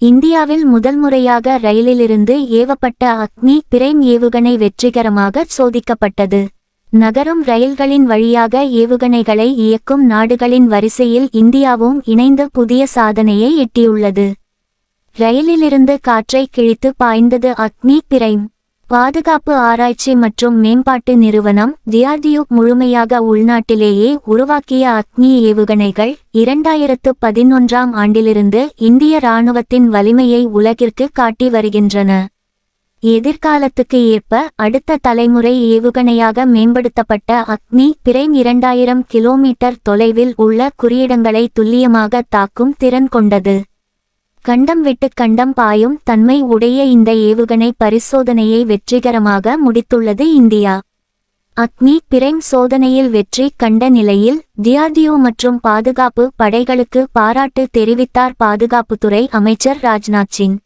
இந்தியாவில் முதல் முறையாக ரயிலிலிருந்து ஏவப்பட்ட அக்னி பிரைம் ஏவுகணை வெற்றிகரமாக சோதிக்கப்பட்டது. நகரும் ரயில்களின் வழியாக ஏவுகணைகளை இயக்கும் நாடுகளின் வரிசையில் இந்தியாவும் இணைந்து புதிய சாதனையை எட்டியுள்ளது. ரயிலிலிருந்து காற்றை கிழித்து பாய்ந்தது அக்னி பிரைம். பாதுகாப்பு ஆராய்ச்சி மற்றும் மேம்பாட்டு நிறுவனம் டிஆர்டியு முழுமையாக உள்நாட்டிலேயே உருவாக்கிய அக்னி ஏவுகணைகள் இரண்டாயிரத்து பதினொன்றாம் ஆண்டிலிருந்து இந்திய இராணுவத்தின் வலிமையை உலகிற்கு காட்டி வருகின்றன. எதிர்காலத்துக்கு ஏற்ப அடுத்த தலைமுறை ஏவுகணையாக மேம்படுத்தப்பட்ட அக்னி பிரைம் இரண்டாயிரம் கிலோமீட்டர் தொலைவில் உள்ள குறியிடங்களை துல்லியமாக தாக்கும் திறன் கொண்டது. கண்டம் விட்டு கண்டம் பாயும் தன்மை உடைய இந்த ஏவுகணை பரிசோதனையை வெற்றிகரமாக முடித்துள்ளது இந்தியா. அக்னி பிரைம் சோதனையில் வெற்றி கண்ட நிலையில் டிஆர்டிஓ மற்றும் பாதுகாப்பு படைகளுக்கு பாராட்டு தெரிவித்தார் பாதுகாப்புத்துறை அமைச்சர் ராஜ்நாத் சிங்.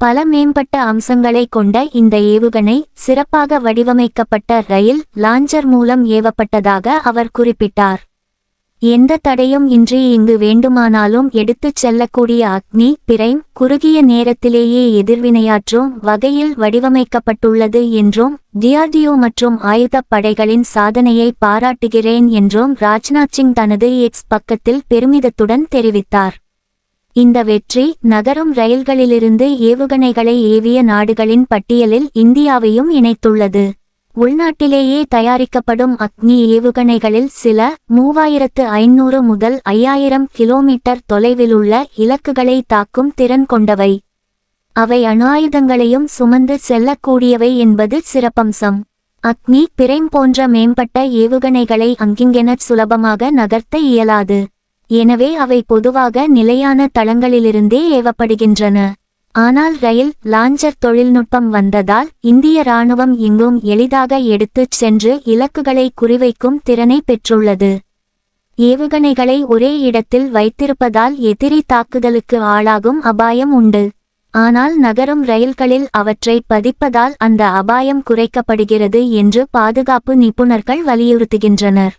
பல மேம்பட்ட அம்சங்களை கொண்ட இந்த ஏவுகணை சிறப்பாக வடிவமைக்கப்பட்ட ரயில் லாஞ்சர் மூலம் ஏவப்பட்டதாக அவர் குறிப்பிட்டார். எந்த தடையும் இன்றி இங்கு வேண்டுமானாலும் எடுத்துச் செல்லக்கூடிய அக்னி பிரைம் குறுகிய நேரத்திலேயே எதிர்வினையாற்றும் வகையில் வடிவமைக்கப்பட்டுள்ளது என்றும் டிஆர்டிஓ மற்றும் ஆயுதப் படைகளின் சாதனையை பாராட்டுகிறேன் என்றும் ராஜ்நாத் சிங் தனது எக்ஸ் பக்கத்தில் பெருமிதத்துடன் தெரிவித்தார். இந்த வெற்றி நகரும் ரயில்களிலிருந்து ஏவுகணைகளை ஏவிய நாடுகளின் பட்டியலில் இந்தியாவையும் இணைத்துள்ளது. உள்நாட்டிலேயே தயாரிக்கப்படும் அக்னி ஏவுகணைகளில் சில மூவாயிரத்து ஐநூறு முதல் ஐயாயிரம் கிலோமீட்டர் தொலைவிலுள்ள இலக்குகளை தாக்கும் திறன் கொண்டவை. அவை அணு ஆயுதங்களையும் சுமந்து செல்லக்கூடியவை என்பது சிறப்பம்சம். அக்னி பிரைம் போன்ற மேம்பட்ட ஏவுகணைகளை அங்கிங்கென சுலபமாக நகர்த்த இயலாது. எனவே அவை பொதுவாக நிலையான தளங்களிலிருந்தே ஏவப்படுகின்றன. ஆனால் ரயில் லாஞ்சர் தொழில்நுட்பம் வந்ததால் இந்திய ராணுவம் இங்கும் எளிதாக எடுத்துச் சென்று இலக்குகளை குறிவைக்கும் திறனை பெற்றுள்ளது. ஏவுகணைகளை ஒரே இடத்தில் வைத்திருப்பதால் எதிரி தாக்குதலுக்கு ஆளாகும் அபாயம் உண்டு. ஆனால் நகரும் ரயில்களில் அவற்றை பதிப்பதால் அந்த அபாயம் குறைக்கப்படுகிறது என்று பாதுகாப்பு நிபுணர்கள் வலியுறுத்துகின்றனர்.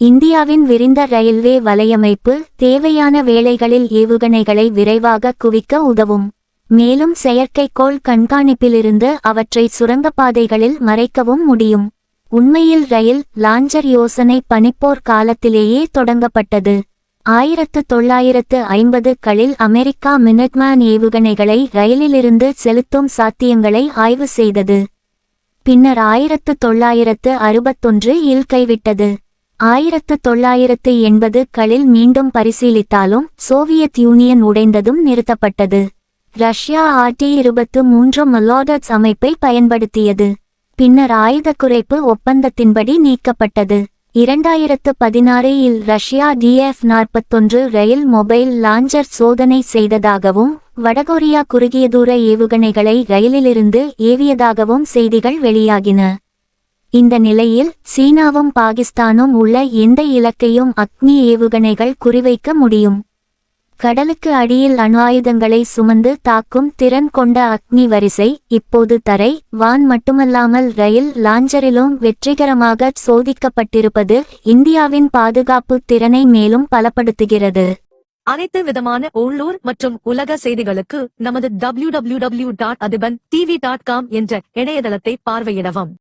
இந்தியாவின் விரிந்த ரயில்வே வலையமைப்பு தேவையான வேளைகளில் ஏவுகணைகளை விரைவாக குவிக்க உதவும். மேலும் செயற்கைக்கோள் கண்காணிப்பிலிருந்து அவற்றை சுரங்கப்பாதைகளில் மறைக்கவும் முடியும். உண்மையில் ரயில் லாஞ்சர் யோசனை பனிப்போர் காலத்திலேயே தொடங்கப்பட்டது. ஆயிரத்து தொள்ளாயிரத்து ஐம்பது களில் அமெரிக்கா மினட்மேன் ஏவுகணைகளை ரயிலிலிருந்து செலுத்தும் சாத்தியங்களை ஆய்வு செய்தது. பின்னர் ஆயிரத்து தொள்ளாயிரத்து அறுபத்தொன்று இல் கைவிட்டது. ஆயிரத்து தொள்ளாயிரத்து எண்பது களில் மீண்டும் பரிசீலித்தாலும் சோவியத் யூனியன் உடைந்ததும் நிறுத்தப்பட்டது. ரஷ்யா ஆர்டி இருபத்து மூன்று மலோடட்ஸ் அமைப்பை பயன்படுத்தியது. பின்னர் ஆயுத குறைப்பு ஒப்பந்தத்தின்படி நீக்கப்பட்டது. இரண்டாயிரத்து பதினாறு இல் ரஷ்யா டிஎஃப் நாற்பத்தொன்று ரயில் மொபைல் லாஞ்சர் சோதனை செய்ததாகவும் வடகொரியா குறுகிய தூர ஏவுகணைகளை ரயிலிலிருந்து ஏவியதாகவும் செய்திகள் வெளியாகின. இந்த நிலையில் சீனாவும் பாகிஸ்தானும் உள்ள எந்த இலக்கையும் அக்னி ஏவுகணைகள் குறிவைக்க முடியும். கடலுக்கு அடியில் அணு ஆயுதங்களை சுமந்து தாக்கும் திறன் கொண்ட அக்னி வரிசை இப்போது தரை வான் மட்டுமல்லாமல் ரயில் லாஞ்சரிலும் வெற்றிகரமாக சோதிக்கப்பட்டிருப்பது இந்தியாவின் பாதுகாப்பு திறனை மேலும் பலப்படுத்துகிறது. அனைத்து விதமான உள்ளூர் மற்றும் உலக செய்திகளுக்கு நமது W W W dot Athiban TV dot com என்ற இணையதளத்தை பார்வையிடவும்.